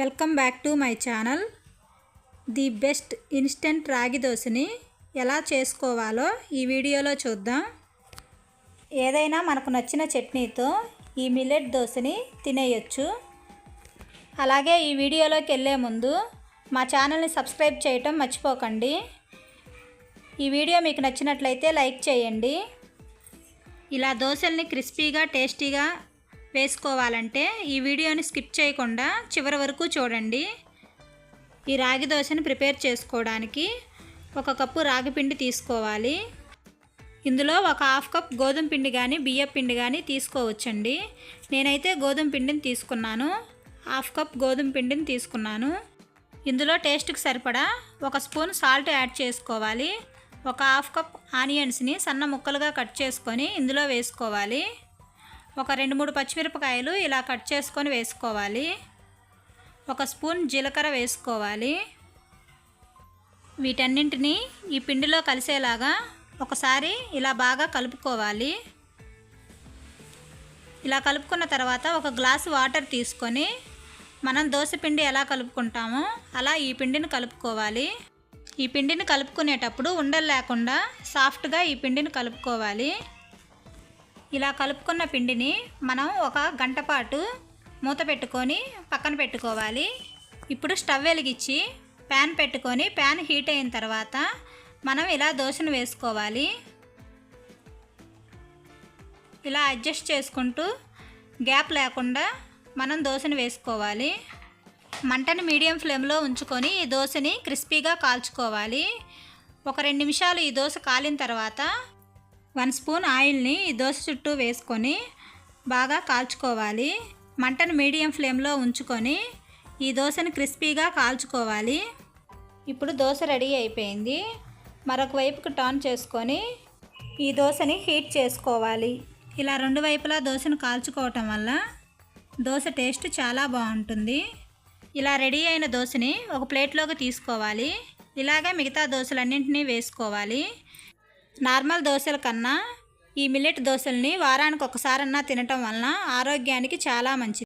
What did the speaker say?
Welcome back to my channel. The best instant ragi దోశని ఎలా చేసుకోవాలో ఈ వీడియోలో చూద్దాం. ఏదైనా మనకు నచ్చిన చట్నీతో ఈ మిల్లెట్ దోశని తినేయొచ్చు. అలాగే ఈ వీడియోలోకి వెళ్ళే ముందు మా ఛానల్ని సబ్స్క్రైబ్ చేయటం మర్చిపోకండి. ఈ వీడియో మీకు నచ్చినట్లయితే లైక్ చేయండి. ఇలా దోశల్ని క్రిస్పీగా టేస్టీగా వేసుకోవాలంటే ఈ వీడియోని స్కిప్ చేయకుండా చివరి వరకు చూడండి. ఈ రాగి దోశని ప్రిపేర్ చేసుకోవడానికి ఒక కప్పు రాగి పిండి తీసుకోవాలి. ఇందులో ఒక హాఫ్ కప్ గోధుమ పిండి కానీ బియ్య పిండి కానీ తీసుకోవచ్చండి. నేనైతే గోధుమ పిండిని తీసుకున్నాను. హాఫ్ కప్ గోధుమ పిండిని తీసుకున్నాను. ఇందులో టేస్ట్కి సరిపడా ఒక స్పూన్ సాల్ట్ యాడ్ చేసుకోవాలి. ఒక హాఫ్ కప్ ఆనియన్స్ని సన్న ముక్కలుగా కట్ చేసుకొని ఇందులో వేసుకోవాలి. ఒక రెండు మూడు పచ్చిమిరపకాయలు ఇలా కట్ చేసుకొని వేసుకోవాలి. ఒక స్పూన్ జీలకర్ర వేసుకోవాలి. వీటన్నింటినీ ఈ పిండిలో కలిసేలాగా ఒకసారి ఇలా బాగా కలుపుకోవాలి. ఇలా కలుపుకున్న తర్వాత ఒక గ్లాసు వాటర్ తీసుకొని మనం దోశ పిండి ఎలా కలుపుకుంటామో అలా ఈ పిండిని కలుపుకోవాలి. ఈ పిండిని కలుపుకునేటప్పుడు ఉండలు లేకుండా సాఫ్ట్గా ఈ పిండిని కలుపుకోవాలి. ఇలా కలుపుకున్న పిండిని మనం ఒక గంట పాటు మూత పెట్టుకొని పక్కన పెట్టుకోవాలి. ఇప్పుడు స్టవ్ వెలిగించి ప్యాన్ పెట్టుకొని ప్యాన్ హీట్ అయిన తర్వాత మనం ఇలా దోశను వేసుకోవాలి. ఇలా అడ్జస్ట్ చేసుకుంటూ గ్యాప్ లేకుండా మనం దోశను వేసుకోవాలి. మంటను మీడియం ఫ్లేమ్లో ఉంచుకొని ఈ దోశని క్రిస్పీగా కాల్చుకోవాలి. ఒక రెండు నిమిషాలు ఈ దోశ కాలిన తర్వాత వన్ స్పూన్ ఆయిల్ని ఈ దోశ చుట్టూ వేసుకొని బాగా కాల్చుకోవాలి. మంటను మీడియం ఫ్లేమ్లో ఉంచుకొని ఈ దోశని క్రిస్పీగా కాల్చుకోవాలి. ఇప్పుడు దోశ రెడీ అయిపోయింది. మరొక వైపుకు టర్న్ చేసుకొని ఈ దోశని హీట్ చేసుకోవాలి. ఇలా రెండు వైపులా దోశను కాల్చుకోవటం వల్ల దోశ టేస్ట్ చాలా బాగుంటుంది. ఇలా రెడీ అయిన దోశని ఒక ప్లేట్లోకి తీసుకోవాలి. ఇలాగే మిగతా దోశలన్నింటినీ వేసుకోవాలి. నార్మల్ దోశల కన్నా ఈ మిల్లెట్ దోశల్ని వారానికి ఒకసారన్నా తినటం వలన ఆరోగ్యానికి చాలా మంచిది.